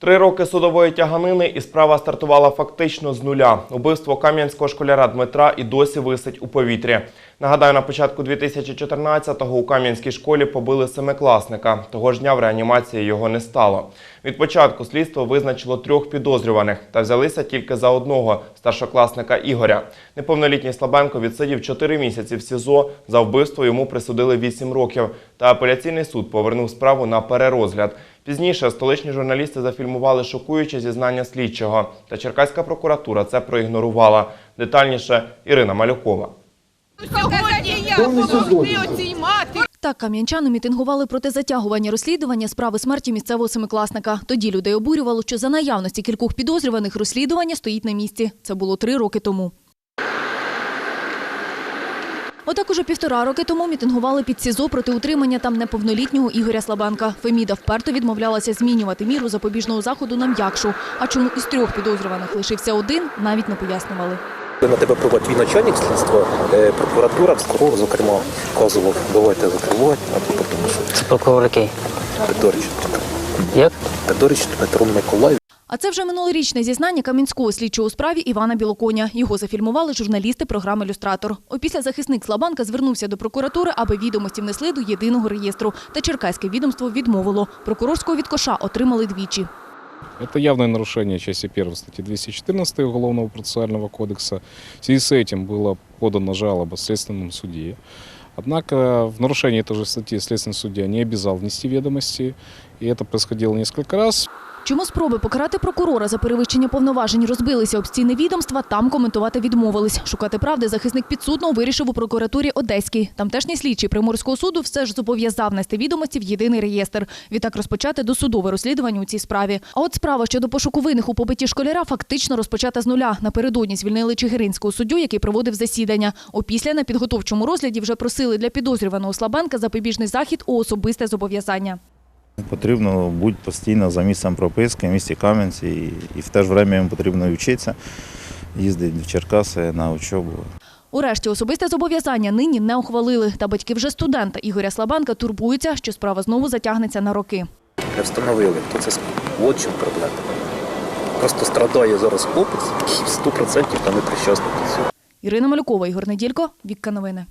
Три роки судової тяганини і справа стартувала фактично з нуля. Убивство кам'янського школяра Дмитра і досі висить у повітрі. Нагадаю, на початку 2014-го у кам'янській школі побили семикласника. Того ж дня в реанімації його не стало. Від початку слідство визначило трьох підозрюваних та взялися тільки за одного старшокласника Ігоря. Неповнолітній Слабенко відсидів 4 місяці в СІЗО. За вбивство йому присудили 8 років. Та апеляційний суд повернув справу на перерозгляд. Пізніше столичні журналісти зафільмували шокуюче зізнання слідчого. Та Черкаська прокуратура це проігнорувала. Детальніше Ірина Малюкова. Сьогодні я допомогти оцій матері. Так, кам'янчани мітингували проти затягування розслідування справи смерті місцевого семикласника. Тоді людей обурювало, що за наявності кількох підозрюваних розслідування стоїть на місці. Це було три роки тому. Отак уже півтора роки тому мітингували під СІЗО проти утримання там неповнолітнього Ігоря Слабенка. Феміда вперто відмовлялася змінювати міру запобіжного заходу на м'якшу. А чому із трьох підозрюваних лишився один, навіть не пояснювали. На тебе пробує твій начальник слідства, е, прокуратура, прокурор, зокрема, вказував, давайте закривати, а то тому що Це прокурор який? Петорич, Як? Петорич Петро Миколаїв. А це вже минулорічне зізнання Кам'янського слідчого у справі Івана Білоконя. Його зафільмували журналісти програми «Люстратор». Опісля захисник Слабанка звернувся до прокуратури, аби відомості внесли до єдиного реєстру. Та черкаське відомство відмовило. Прокурорського відкоша отримали двічі. Это явное нарушение части 1 статьи 214 Уголовного процессуального кодекса. В связи с этим была подана жалоба в Следственном суде. Однако в нарушении этой же статьи Следственный судья не обязал внести ведомости, и это происходило несколько раз. Чому спроби покарати прокурора за перевищення повноважень розбилися об стіни відомства, там коментувати відмовились. Шукати правди захисник підсудного вирішив у прокуратурі Одеській. Тамтешній слідчий Приморського суду все ж зобов'язав нести відомості в єдиний реєстр. Відтак розпочати досудове розслідування у цій справі. А от справа щодо пошуку винних у побитті школяра фактично розпочата з нуля. Напередодні звільнили чигиринського суддю, який проводив засідання. Опісля на підготовчому розгляді вже просили для підозрюваного Слабенка запобіжний захід у особисте зобов'язання. Потрібно бути постійно за місцем прописки в місті Кам'янці, і, в те ж время їм потрібно вчитися, їздити в Черкаси на учобу. Урешті особисте зобов'язання нині не ухвалили. Та батьки вже студента Ігоря Слабанка турбуються, що справа знову затягнеться на роки. Не встановили, хто це. От чому проблема. Просто страдає зараз хлопець, який 100% там не причасний. Ірина Малюкова, Ігор Неділько, Вікка Новини.